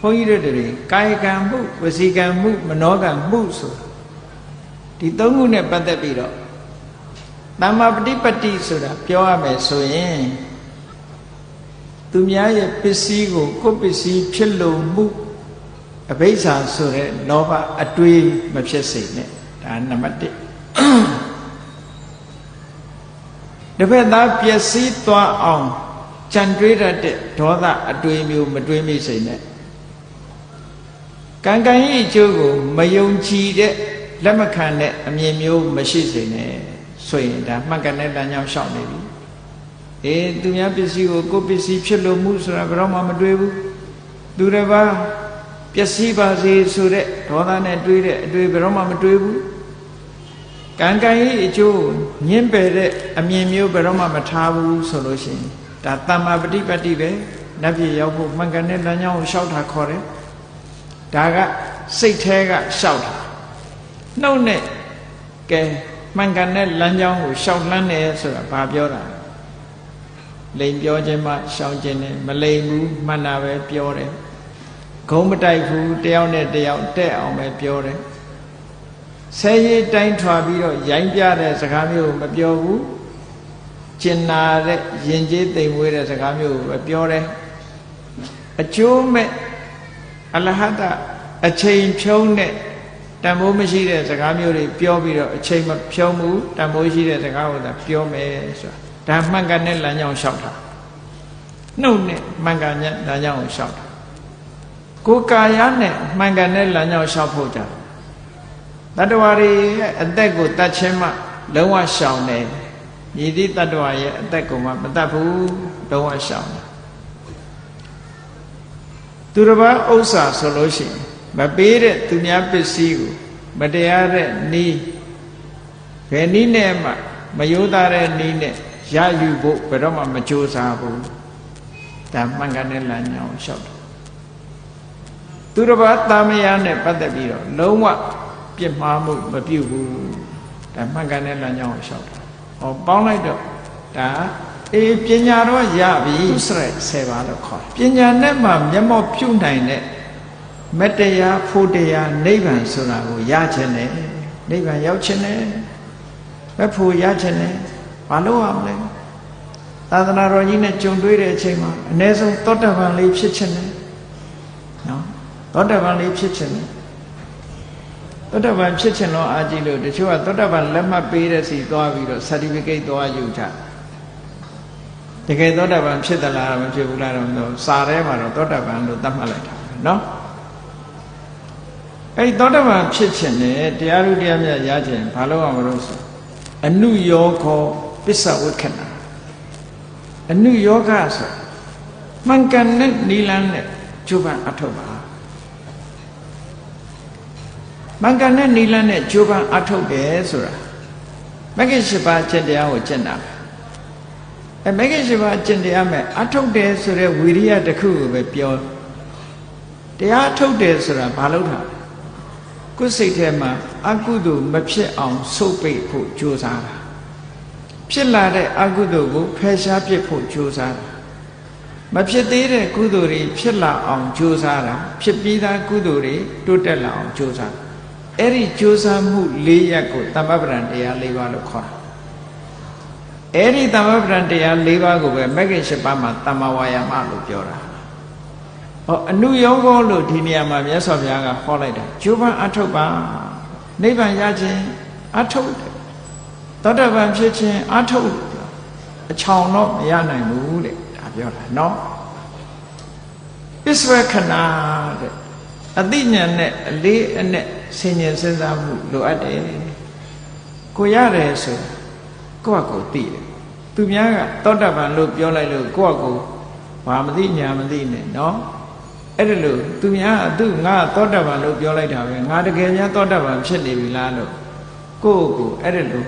ဘုန်းကြီးတို့တွေကာယကံမှုဝစီကံမှုမနောကံမှုဆိုဒီသုံးခုနဲ့ပတ်သက်ပြီးတော့တမ္မာပฏิပတ္တိဆိုတာပြောရမယ်ဆိုရင်သူများရဲ့ပစ္စည်းကိုကိုယ်ပစ္စည်းဖြစ်လို့မှုအဘိဓါဆိုတဲ့လောဘအတွေးမဖြစ်စေနဲ့ဒါနံပါတ်1တစ်ဖက်သားပျက်စီးသွားအောင်ကြံတွေးတတ်တဲ့ဒေါသအတွေးမျိုးမတွေးမိစေနဲ့ ကံကံရဲ့အကျိုးကိုမယုံကြည်တဲ့လက်မခံတဲ့အမြင်မျိုးမရှိစေနဲ့ဆိုရင်ဒါမှတ်ကန်တဲ့တန်ကြောင်ရှောက်နေပြီအေးသူများပစ္စည်းကိုကိုယ်ပစ္စည်းဖြစ်လို့မှုဆိုတာဘယ်တော့မှမတွေးဘူးသူတစ်ပါးပျက်စီးပါစေဆိုတဲ့ဒေါသနဲ့တွေးတဲ့အတွေးဘယ်တော့မှမတွေးဘူးကံကံရဲ့အကျိုးညှင်းပယ်တဲ့အမြင်မျိုးဘယ်တော့မှမထားဘူးဆိုလို့ရှိရင်ဒါတမ္မာပฏิပတ်တိပဲနတ်ပြည်ရောက်ဖို့မှန်ကန်တဲ့လမ်းကြောင်းကိုရှောက်တာခေါ်တယ် ဒါကစိတ်แท้ကရှောက်တာနှုတ်နဲ့ကဲမှန်ကန်တဲ့လမ်းကြောင်းကိုရှောက်လန်းတယ်ဆိုတာဘာပြောတာလိန်ပြောခြင်းမှရှောင်ခြင်းနဲ့မလိန်ဘူးမှန်တာပဲပြောတယ်ဂုံးမတိုက်ဘူးတယောက်နဲ့တယောက်တက်အောင်ပဲပြောတယ်ဆဲရည်တိုင်းထွာပြီးတော့ရိုင်းပြတဲ့စကားမျိုးမပြောဘူးကျင်နာတဲ့ယဉ်ကျေးသိမ်မွေးတဲ့စကားမျိုးကိုပဲပြောတယ်အကျိုးမဲ့ အလဟတအချိန်ဖြုံးတဲ့တန်ဖိုးမရှိတဲ့စကားမျိုးတွေပြောပြီးတော့အချိန်မဖြုံးဘူးတန်ဖိုးရှိတဲ့စကားကိုသာပြောမယ်ဆိုတာဒါမှန်ကန်တဲ့လမ်းကြောင်းလျှောက်တာနှုတ်နဲ့မှန်ကန်တဲ့လမ်းကြောင်းကိုလျှောက်တာကိုယ်ကာယနဲ့မှန်ကန်တဲ့လမ်းကြောင်းလျှောက်ဖို့ကြတတ္တဝါတွေရဲ့အသက်ကိုတတ်ခြင်းမှလုံးဝရှောင်တယ်မြည်သည့်တတ္တဝါရဲ့အသက်ကိုမှမတတ်ဘူးလုံးဝရှောင်တယ် သူတစ်ပါးဥစ္စာဆိုလို့ရှိရင်မပေးတဲ့သူများပစ္စည်းကိုမတရားတဲ့နီးဘယ်နီးနဲ့မှမယိုးသားတဲ့နီးနဲ့ရယူဖို့ဘယ်တော့မှမကြိုးစားဘူးဒါမှန်ကန်တဲ့လမ်းကြောင်းလျှောက်တယ်သူတစ်ပါးတာမယာနဲ့ပတ်သက်ပြီးတော့လုံးဝပြစ်မှားမှုမပြုတ်ဘူးဒါမှန်ကန်တဲ့လမ်းကြောင်းကိုလျှောက်တယ်ဟောပေါင်းလိုက်တော့ဒါ အေးပညာတော့ရပြီစရက်10ပါလို့ခေါ်ပညာနဲ့မှမျက်မှောက်ပြုနိုင်တဲ့မတရားဖို့တရားနိဗ္ဗာန်ဆိုတာကိုရခြင်းနဲ့နိဗ္ဗာန်ရောက်ခြင်းနဲ့မဖို့ရခြင်းနဲ့မလုပ်ရမလဲသာသနာတော်ကြီးနဲ့ကြုံတွေ့တဲ့အချိန်မှာအ ਨੇ ဆုံးသောတပန်လေးဖြစ်ခြင်းနဲ့နော်သောတပန်လေးဖြစ်ခြင်းနဲ့သောတပန်ဖြစ်ခြင်းတော့အာကြည့်လို့တချို့ကသောတပန်လက်မှတ်ပေးတဲ့စီသွားပြီးတော့ certificate သွားယူကြတ ကယ်သောတပန်ဖြစ်သလားမဖြစ်ဘူးလားတော့စာထဲမှာတော့သောတပန်လို့သတ်မှတ်လိုက်တာနော်အဲ့ဒီသောတပန်ဖြစ်ခြင်းနဲ့တရားဥတရားမြတ်ရခြင်းဘာလို့အောင်မလို့ဆိုအနုယောခောပစ္စဝိခဏအနုယောဂဆိုမှန်ကန်တဲ့နိလန်းနဲ့ကျိုးပန်းအထောက်ပါမှန်ကန်တဲ့နိလန်းနဲ့ကျိုးပန်းအထောက်တယ်ဆိုတာမဂ္ဂင်၈ပါးကျင့်တရားကိုကျင့်တာ အဲမဂ္ဂင်၈ပါးကျင့်တရားမဲ့အထောက်တယ်ဆိုတဲ့ဝီရိယတစ်ခုကိုပဲပြောတရားထုတ်တယ်ဆိုတာဘာလို့ထားလဲကိုယ်စိတ်ထဲမှာအကုသိုလ်မဖြစ်အောင်ဆုပ်ပိတ်ဖို့ကြိုးစားတာဖြစ်လာတဲ့အကုသိုလ်ကိုဖယ်ရှားပစ်ဖို့ကြိုးစားတာမဖြစ်သေးတဲ့ကုသိုလ်တွေဖြစ်လာအောင်ကြိုးစားတာဖြစ်ပြီးသားကုသိုလ်တွေတိုးတက်လာအောင်ကြိုးစားအဲ့ဒီကြိုးစားမှု၄ရပ်ကိုတမ္ပပဒံတရား၄ပါးလို့ခေါ်တာ အဲ့ဒီတမ္ပပဒံတရား၄ပါးကိုပဲမဂ္ဂင်၈ပါးမှာတမ္မာဝါယာမလို့ပြောတာဟောအနုယောဂောလို့ဒီနေရာမှာမြတ်စွာဘုရားကဟောလိုက်တာကျိုးပန်းအထုတ်ပါနိဗ္ဗာန်ရခြင်းအထုတ်တယ်သောတပန်ဖြစ်ခြင်းအထုတ်အချောင်တော့မရနိုင်ဘူးတဲ့ဒါပြောတာเนาะပစ္စဝခဏတဲ့အသိဉာဏ်နဲ့အလေးအနက်ဆင်ញင်စဉ်းစားမှုလိုအပ်တယ်ကိုရတယ်ဆိုကိုယ့်အကိုသိတယ် သူများကသောတာပန်လို့ပြောလိုက်လို့ကိုယ့်အကူဘာမသိညာမသိနဲ့နော်အဲ့ဒါလို့သူများကသူငါသောတာပန်လို့ပြောလိုက်တာပဲငါတကယ်ညာသောတာပန်ဖြစ်နေပြီလားလို့ကိုယ့်ကိုအဲ့ဒါလို့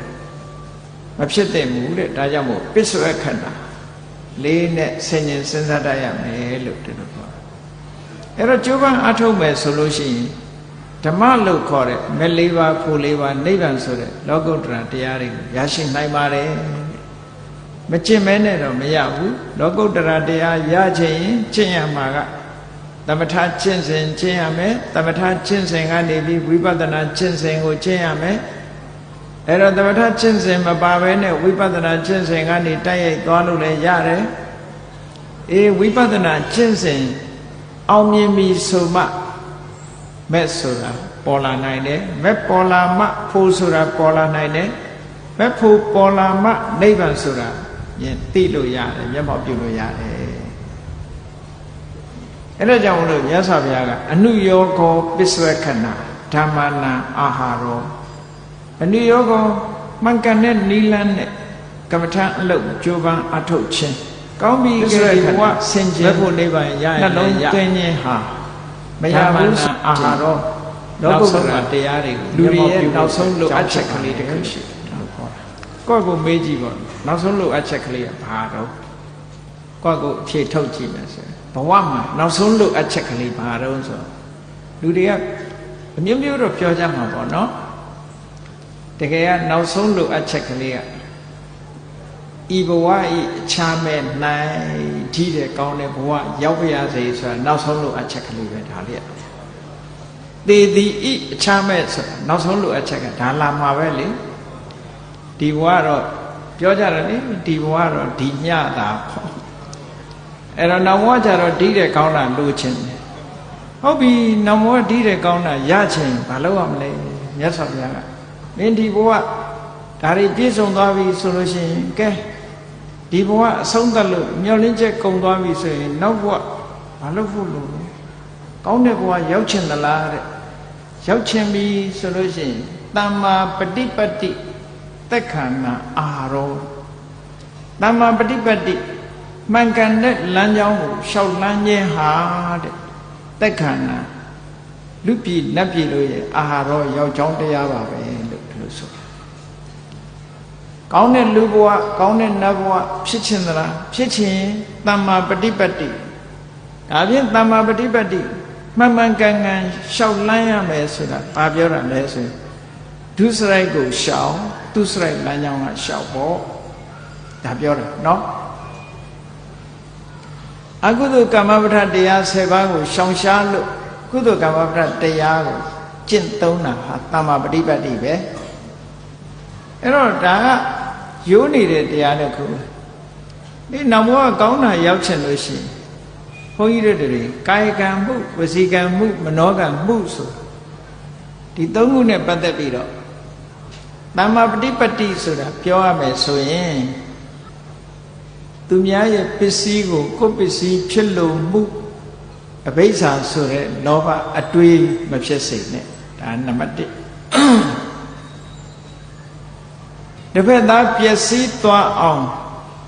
မဖြစ်သင့်ဘူးတဲ့ဒါကြောင့်မို့ပစ္စဝခဏလေးနဲ့ဆင်ញင်စဉ်းစားတတ်ရမယ်လို့ဒီလိုပြောအဲ့တော့ကြိုးပမ်းအထုတ်မယ်ဆိုလို့ရှိရင်ဓမ္မလို့ခေါ်တဲ့မလေးပါးခုလေးပါးနိဗ္ဗာန်ဆိုတဲ့လောကုတ္တရာတရားတွေကိုရရှိနိုင်ပါတယ် မကျင့်မဲနဲ့တော့မရဘူးလောကုတ္တရာတရားရခြင်းရင်ကျင့်ရမှာကတသမထကျင့်စဉ်ကျင့်ရမယ်သမထကျင့်စဉ်ကနေပြီးဝိပဿနာကျင့်စဉ်ကိုကျင့်ရမယ်အဲ့တော့သမထကျင့်စဉ်မပါဘဲနဲ့ဝိပဿနာကျင့်စဉ်ကနေတိုက်ရိုက်သွားလို့လည်းရတယ်အေးဝိပဿနာကျင့်စဉ်အောင်မြင်ပြီဆိုမှမဲ့ဆိုတာပေါ်လာနိုင်တယ်မဲ့ပေါ်လာမှဖို့ဆိုတာပေါ်လာနိုင်တယ်မဲ့ဖို့ပေါ်လာမှနိဗ္ဗာန်ဆိုတာ မြင်သိလို့ရတယ်မျက်မှောက်ပြုလို့ရတယ်အဲ့ဒါကြောင့်မလို့မြတ်စွာဘုရားကအနုယောဂောပစ္စဝခဏဓမ္မနာအာဟာရောအနုယောဂောမှန်ကန်တဲ့နီလန်းနဲ့ကမ္မထအလုပ်ကြိုးပမ်းအထုတ်ခြင်းကောင်းပြီကလေးဘဝဆင်ခြင်ဖို့နိဗ္ဗာန်ရရင်နှလုံးသွင်းခြင်းဟာမရဘူးအာဟာရောလောကုတ္တရာတရားတွေကိုလူတွေရဲ့နောက်ဆုံးလိုအပ်ချက်ကလေးတစ်ခုရှိတယ်လို့ခေါ်တာ ကိုယ့်ကိုမေးကြည့်ပါနောက်ဆုံးလိုအပ်ချက်ကလေးကဘာတော့ကိုယ့်ကိုအဖြေထုတ်ကြည့်မယ်ဆိုဘဝမှာနောက်ဆုံးလိုအပ်ချက်ကလေးဘာတော့ဆိုလူတွေကအမျိုးမျိုးတော့ပြောကြမှာပေါ့နော်တကယ်ကနောက်ဆုံးလိုအပ်ချက်ကလေးကဤဘဝဤအခြားမဲ့နိုင်ထီးတဲ့ကောင်းတဲ့ဘဝရောက်ပါရစေဆိုတာနောက်ဆုံးလိုအပ်ချက်ကလေးပဲဒါလေးသေသည်ဤအခြားမဲ့ဆိုတာနောက်ဆုံးလိုအပ်ချက်ကဒါလာမှာပဲလေ ဒီဘဝတော့ပြောကြတယ်လေဒီဘဝတော့ဒီညတာပေါ့အဲ့တော့နောက်ဘဝကျတော့ဒီတဲ့ကောင်းတာလိုချင်တယ်ဟုတ်ပြီနောက်ဘဝဒီတဲ့ကောင်းတာရချင်ဘာလို့ရမလဲမြတ်စွာဘုရားကမင်းဒီဘဝဒါတွေပြည့်စုံသွားပြီဆိုလို့ရှိရင်ကဲဒီဘဝအဆုံးသတ်လို့မျောလင်းချက်ကုံသွားပြီဆိုရင်နောက်ဘဝဘာလို့ဖို့လို့ကောင်းတဲ့ဘဝရောက်ချင်သလားတဲ့ရောက်ချင်ပြီဆိုလို့ရှိရင်တမ္မာပฏิပတ္တိ သက်ခန္ဓာအာရောတမ္မာပฏิပတ္တိမှန်ကန်တဲ့လမ်းကြောင်းကိုရှောက်လန်းခြင်းဟာတဲ့သက်ခန္ဓာလူပြည်နတ်ပြည်လို့ရဲ့အာဟာရောရောက်ကြောင်းတရားပါပဲလို့ဒီလိုဆိုကောင်းတဲ့လူဘဝကောင်းတဲ့နတ်ဘဝဖြစ်ခြင်းသလားဖြစ်ခြင်းတမ္မာပฏิပတ္တိဒါဖြင့်တမ္မာပฏิပတ္တိမှန်မှန်ကန်ကန်ရှောက်လန်းရမယ်ဆိုတာဘာပြောတာလဲဆိုရင်ဒုစရိုက်ကိုရှောင် သူစရိုက်လမ်းကြောင်းကရှောက်ပေါ့ဒါပြောတယ်နော်အကုသိုလ်ကမ္မပဋ္ဌာတရား7ပါးကိုရှောင်ရှားလို့ကုသိုလ်ကမ္မပဋ္ဌာတရားကိုကျင့်သုံးတာဟာတမ္မာပฏิပတ်တိပဲအဲ့တော့ဒါကရိုးနေတဲ့တရားတစ်ခုဒီနောက်ဘဝကောင်းတာရောက်ချင်လို့ရှိရင်ဘုန်းကြီးတို့တွေကာယကံမှုဝစီကံမှုမနောကံမှုဆိုဒီသုံးခုနဲ့ပတ်သက်ပြီးတော့ တမ္မာပฏิပတ်တိဆိုတာပြောရမယ်ဆိုရင်သူများရဲ့ပစ္စည်းကိုကိုယ်ပစ္စည်းဖြစ်လို့မှုအဘိဓါဆိုတဲ့လောဘအတွေးမဖြစ်စေနဲ့ဒါနံပါတ်1တစ်ဖက်သားပျက်စီးသွားအောင်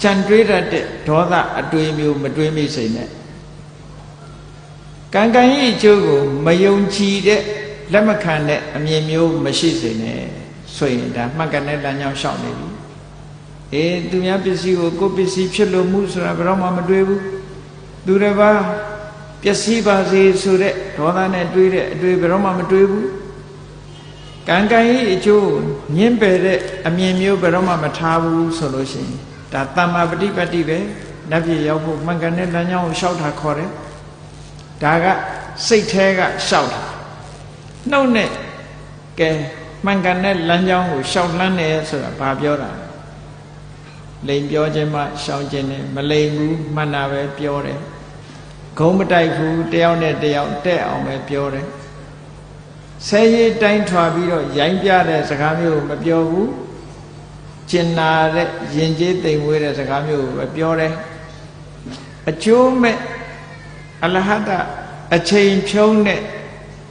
ကြံတွေးတတ်တဲ့ဒေါသအတွေးမျိုးမတွေးမိစေနဲ့ကံကံရဲ့အကျိုးကိုမယုံကြည်တဲ့လက်မခံတဲ့အမြင်မျိုးမရှိစေနဲ့ ဆိုရင်ဒါမှတ်ကန်တဲ့လမ်းကြောင်းရှောက်နေပြီအေးသူများပစ္စည်းကိုကိုယ်ပစ္စည်းဖြစ်လို့မှုဆိုတာဘယ်တော့မှမတွေးဘူးသူတစ်ပါးပျက်စီးပါစေဆိုတဲ့ဒေါသနဲ့တွေးတဲ့အတွေ့ဘယ်တော့မှမတွေးဘူးကံကံရဲ့အကျိုးညှင်းပယ်တဲ့အမြင်မျိုးဘယ်တော့မှမထားဘူးဆိုလို့ရှိရင်ဒါတမ္မာပฏิပတ်တိပဲနတ်ပြည်ရောက်ဖို့မှန်ကန်တဲ့လမ်းကြောင်းကိုရှောက်တာခေါ်တယ်ဒါကစိတ်แท้ကရှောက်တာနှုတ်နဲ့ကဲ မှန်ကန်တဲ့လမ်းကြောင်းကိုရှောက်လန်းတယ်ဆိုတာဘာပြောတာလိန်ပြောခြင်းမှရှောင်ခြင်းနဲ့မလိန်ဘူးမှန်တာပဲပြောတယ်ဂုံးမတိုက်ဘူးတယောက်နဲ့တယောက်တက်အောင်ပဲပြောတယ်ဆဲရေးတိုင်းထွာပြီးတော့ရိုင်းပြတဲ့စကားမျိုးကိုမပြောဘူးကျင်နာတဲ့ယဉ်ကျေးသိမ်မွေးတဲ့စကားမျိုးကိုပဲပြောတယ်အကျိုးမဲ့အလဟတအချိန်ဖြုံးတဲ့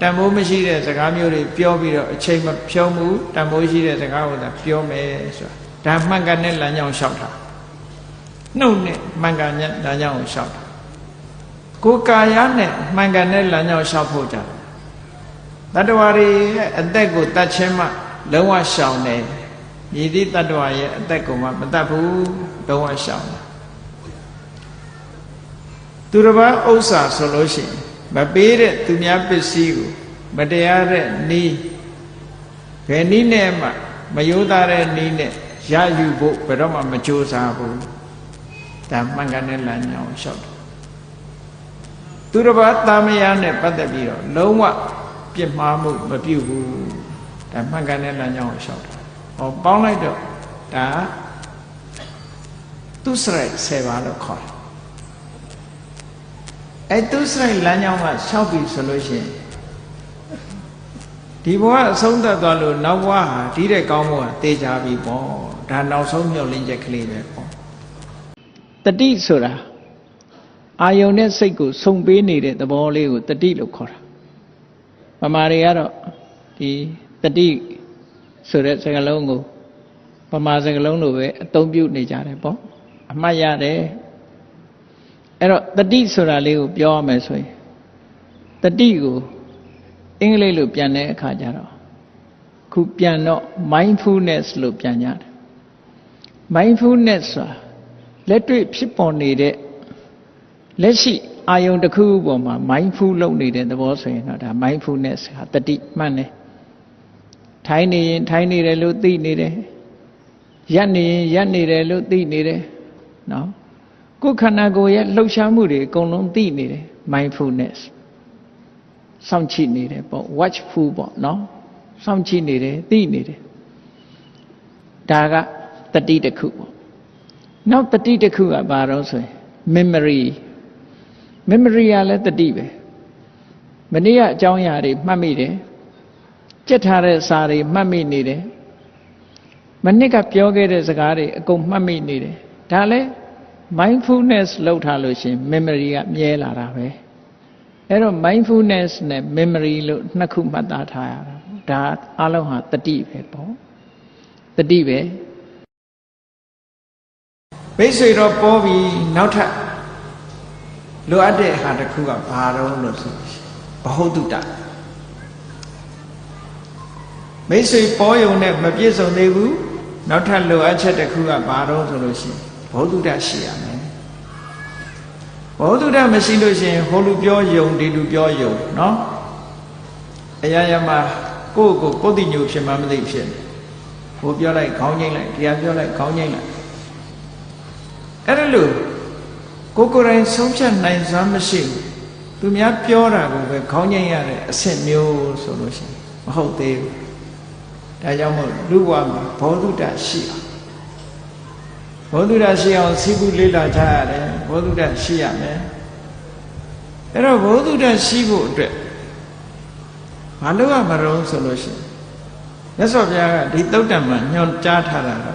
တန်ဖိုးမရှိတဲ့စကားမျိုးတွေပြောပြီးတော့အချိန်မဖြုံးဘူးတန်ဖိုးရှိတဲ့စကားကိုသာပြောမယ်ဆိုတာဒါမှန်ကန်တဲ့လမ်းကြောင်းလျှောက်တာနှုတ်နဲ့မှန်ကန်တဲ့လမ်းကြောင်းကိုလျှောက်တာကိုယ်ကာယနဲ့မှန်ကန်တဲ့လမ်းကြောင်းလျှောက်ဖို့ကြတတ္တဝါတွေရဲ့အသက်ကိုတတ်ခြင်းမှလုံးဝရှောင်တယ်မြည်သည့်တတ္တဝါရဲ့အသက်ကိုမှမတတ်ဘူးလုံးဝရှောင်တယ်သူတစ်ပါးဥစ္စာဆိုလို့ရှိရင် မပေးတဲ့သူများပစ္စည်းကိုမတရားတဲ့နီးဘယ်နည်းနဲ့မှမယိုးသားတဲ့နီးနဲ့ရယူဖို့ဘယ်တော့မှမကြိုးစားဘူးဒါမှန်ကန်တဲ့လမ်းကြောင်းလျှောက်တယ်သူတစ်ပါးတာမယာနဲ့ပတ်သက်ပြီးတော့လုံးဝပြစ်မှားမှုမပြုဘူးဒါမှန်ကန်တဲ့လမ်းကြောင်းကိုရှောက်တာဟောပေါင်းလိုက်တော့ဒါသူစရိုက်10ပါးလို့ခေါ်တယ် အဲသူစရိုက်လမ်းကြောင်းကရှောက်ပြီဆိုလို့ရှိရင်ဒီဘဝအဆုံးသတ်သွားလို့နောက်ဘဝဟာဒီတဲ့ကောင်းဘဝတေချာပြီပေါ့ဒါနောက်ဆုံးမြုပ်လင်းချက်ကလေးပဲပေါ့တတိဆိုတာအာယုန်နဲ့စိတ်ကိုစုံပေးနေတဲ့သဘောလေးကိုတတိလို့ခေါ်တာပမာတွေကတော့ဒီတတိဆိုတဲ့စကားလုံးကိုပမာစကားလုံးလိုပဲအသုံးပြုနေကြတယ်ပေါ့အမှတ်ရတယ် အဲ့တော့တတိဆိုတာလေးကိုပြောရမယ်ဆိုရင်တတိကိုအင်္ဂလိပ်လိုပြန်တဲ့အခါကျတော့ခုပြန်တော့ mindfulness လို့ပြန်ကြတယ် mindfulness ဆိုတာလက်တွေ့ဖြစ်ပေါ်နေတဲ့လက်ရှိအာယုံတစ်ခုပေါ်မှာ mindful လုပ်နေတဲ့သဘောဆိုရင်တော့ဒါ mindfulness ဟာတတိမှန်တယ်ထိုင်းနေရင်ထိုင်းနေတယ်လို့သိနေတယ်ရက်နေရင်ရက်နေတယ်လို့သိနေတယ်နော် ကိုယ်ခန္ဓာကိုယ်ရဲ့လှုပ်ရှားမှုတွေအကုန်လုံးသိနေတယ် mindfulness စောင့်ကြည့်နေတယ်ပေါ့ watchful ပေါ့နော်စောင့်ကြည့်နေတယ်သိနေတယ်ဒါကတတိတစ်ခုပေါ့နောက်တတိတစ်ခုကဘာတော့ဆိုရင် memory memory ကလည်းတတိပဲမနေ့ကအကြောင်းအရာတွေမှတ်မိတယ်ကြက်ထားတဲ့စာတွေမှတ်မိနေတယ်မနေ့ကပြောခဲ့တဲ့စကားတွေအကုန်မှတ်မိနေတယ်ဒါလည်း mindfulness လောက်ထားလို့ရှင် memory ကမြဲလာတာပဲအဲ့တော့ mindfulness နဲ့ memory လို့နှစ်ခုမှတ်သားထားရတာဒါအလုံးဟာတတိပဲပေါ့တတိပဲမိတ်ဆွေတော့ပေါ်ပြီးနောက်ထပ်လိုအပ်တဲ့ဟာတစ်ခုကဘာတော့လို့ဆိုဘဟုတုတမိတ်ဆွေပေါ်ယုံနဲ့မပြည့်စုံသေးဘူးနောက်ထပ်လိုအပ်ချက်တစ်ခုကဘာတော့ဆိုလို့ရှိရင် ဘဟုတုတရှိရမယ်ဘောဓုတမရှိလို့ရှိရင်ဟိုလူပြောယုံဒီလူပြောယုံနော်အရာရာမှာကိုယ့်ကိုကိုယ်တည်ညိုဖြစ်မှမသိဖြစ်နေဟိုပြောလိုက်ခေါင်းငိမ့်လိုက်တရားပြောလိုက်ခေါင်းငိမ့်လိုက်အဲ့ဒါလို့ကိုကိုယ်တိုင်ဆုံးဖြတ်နိုင်စွမ်းမရှိဘူးသူများပြောတာကိုပဲခေါင်းငိမ့်ရတဲ့အဆင့်မျိုးဆိုလို့ရှိရင်မဟုတ်သေးဘူးဒါကြောင့်မို့လူဘဝမှာဘောဓုတရှိအောင် ဘောဓုရရှိအောင်စီပုလေးလာကြရတယ်ဘောဓုရရှိရမယ်အဲ့တော့ဘောဓုရရှိဖို့အတွက်မလုပ်ရမရုံဆိုလို့ရှိရင်မြတ်စွာဘုရားကဒီတုတ်တံမှာညွှန်ကြားထားတာက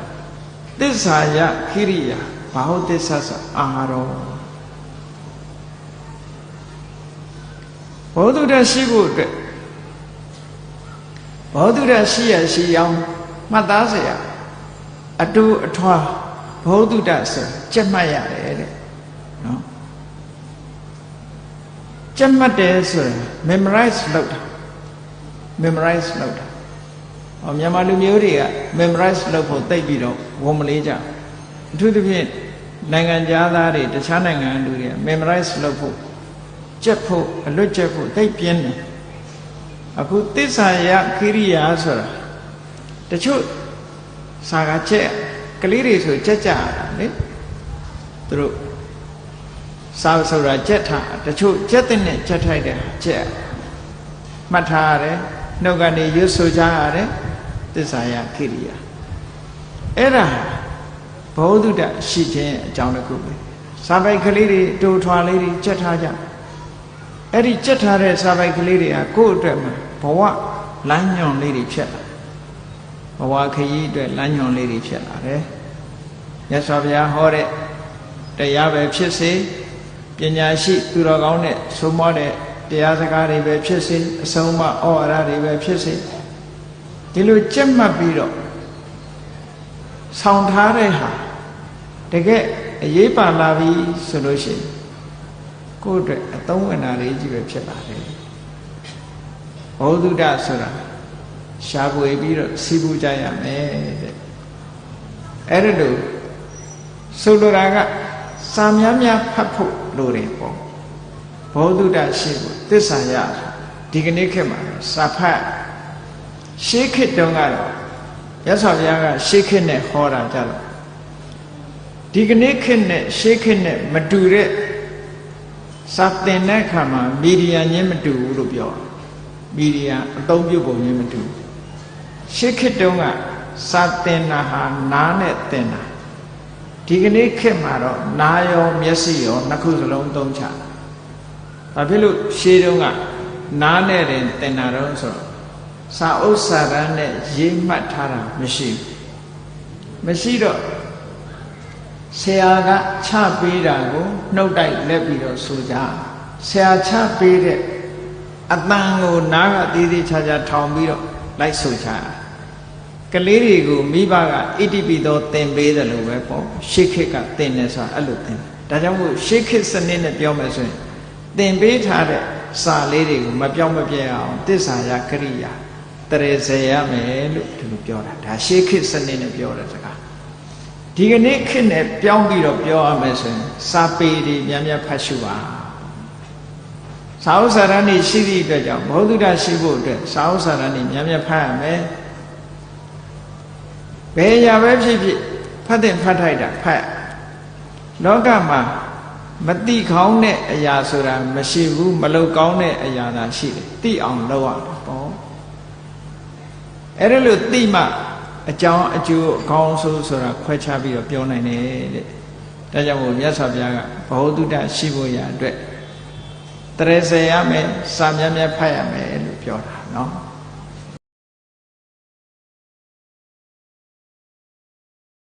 သစ္စာယခိရိယာဘာဟုတ်သစ္စာဆိုအာဟာရောဘောဓုရရှိဖို့အတွက်ဘောဓုရရှိရရှိအောင်မှတ်သားစရာအတူအထွား ဘောဓုတဆိုကြက်မှတ်ရတယ်တဲ့နော်ကြက်မှတ်တယ်ဆိုတာ memorize လုပ်တာ memorize လုပ်တာဟောမြန်မာလူမျိုးတွေက memorize လုပ်ဖို့တိတ်ပြီးတော့ဝန်မလေးကြအထူးသဖြင့်နိုင်ငံသားတွေတခြားနိုင်ငံလူတွေ memorize လုပ်ဖို့ကြက်ဖို့အလွတ်ကြက်ဖို့တိတ်ပြင်းတယ်အခုသစ္စာယခိရိယာဆိုတာတချို့စာကကြက်က လေးတွေဆိုကြက်ကြရတာလေသူတို့စားဆိုတာကြက်ထားတချို့ကြက်တဲ့နဲ့ကြက်ထိုက်တဲ့ကြက်မှတ်ထားရတယ်နှုတ်ကနေရွတ်ဆိုကြရတယ်သစ္စာယခိရိယာအဲ့ဒါဘောဓုတရှိခြင်းအကြောင်းတစ်ခုပဲစာပိုက်ကလေးတွေတူထွာလေးတွေကြက်ထားကြအဲ့ဒီကြက်ထားတဲ့စာပိုက်ကလေးတွေကကိုယ့်အတွက်မှာဘဝလမ်းညွန်လေးတွေဖြစ်လာ ဘဝခရီးအတွက်လမ်းညွန်လေးတွေဖြစ်လာတယ်မြတ်စွာဘုရားဟောတဲ့တရားပဲဖြစ်စေပညာရှိသူတော်ကောင်းတဲ့သုံးမတဲ့တရားစကားတွေပဲဖြစ်စေအဆုံးအမဩဝါဒတွေပဲဖြစ်စေဒီလိုကြက်မှတ်ပြီးတော့ဆောင်ထားတဲ့ဟာတကယ်အရေးပါလာပြီဆိုလို့ရှိရင်ကိုယ့်အတွက်အသုံးဝင်တာလေးကြီးပဲဖြစ်လာတယ်ဘောဓုဒဆိုတာ ရှားပွေပြီးတော့စီးပူကြရမယ်တဲ့အဲ့ဒါလို့ဆိုလိုတာကစာများများဖတ်ဖို့လိုတယ်ပေါ့ဘောဓုတရှိဖို့သစ္စာရဒီကနေ့ခေတ်မှာစာဖတ်ရှေးခေတ်တုန်းကတော့ရသော်ဘုရားကရှေးခေတ်နဲ့ဟောတာကြတော့ဒီကနေ့ခေတ်နဲ့ရှေးခေတ်နဲ့မတူတဲ့စာသင်တဲ့အခါမှာမီဒီယာချင်းမတူဘူးလို့ပြောတာမီဒီယာအသုံးပြုပုံချင်းမတူဘူး ရှေးခေတ်တုန်းကစာသင်တာဟာနားနဲ့သင်တာဒီကနေ့ခေတ်မှာတော့နားရောမျက်စိရောနှစ်ခုစလုံးသုံးချဘာဖြစ်လို့ရှေးတုန်းကနားနဲ့တင်သင်တာတော့ဆိုတော့စာအုပ်စာတမ်းနဲ့ရေးမှတ်ထားတာမရှိဘူးမရှိတော့ဆရာကချပေးတာကိုနှုတ်တိုက်လက်ပြီးတော့ဆိုကြဆရာချပေးတဲ့အတန်ကိုနားကသေးသေးချာချာထောင်ပြီးတော့ လိုက်ဆိုချကလေးတွေကိုမိဘကဣတိပိသောသင်ပေးတယ်လို့ပဲပေါ့ရှေးခေတ်ကသင်တယ်ဆိုတာအဲ့လိုသင်ဒါကြောင့်မို့ရှေးခေတ်စနစ်နဲ့ပြောမယ်ဆိုရင်သင်ပေးထားတဲ့စာလေးတွေကိုမပြောင်းမပြဲအောင်တစ္ဆာယကရိယာတရေစေရမယ်လို့ဒီလိုပြောတာဒါရှေးခေတ်စနစ်နဲ့ပြောတဲ့စကားဒီကနေ့ခေတ်နဲ့ပြောင်းပြီးတော့ပြောရမယ်ဆိုရင်စာပေတွေများများဖတ်ရှုပါ စာဥစာရဏိရှိသည့်အတွက်ကြောင့်ဘုဒ္ဓတာရှိဖို့အတွက်စာဥစာရဏိများများဖတ်ရမယ်ဘယ်ရာပဲဖြစ်ဖြစ်ဖတ်တဲ့ဖတ်ထိုက်တာဖတ်လောကမှာမတိခေါင်းတဲ့အရာဆိုတာမရှိဘူးမလုကောင်းတဲ့အရာသာရှိတယ်တိအောင်လုပ်ရတာပေါ့အဲ့ဒါလို့တိမှအကြောင်းအကျိုးအကောင်းဆုံးဆိုတာခွဲခြားပြီးတော့ပြောနိုင်တယ်တဲ့ဒါကြောင့်မို့မြတ်စွာဘုရားကဘောဓုတရှိဖို့ရအတွက် တရေစေရမယ်စာမြတ်မြတ်ဖတ်ရမယ်လို့ပြောတာနော်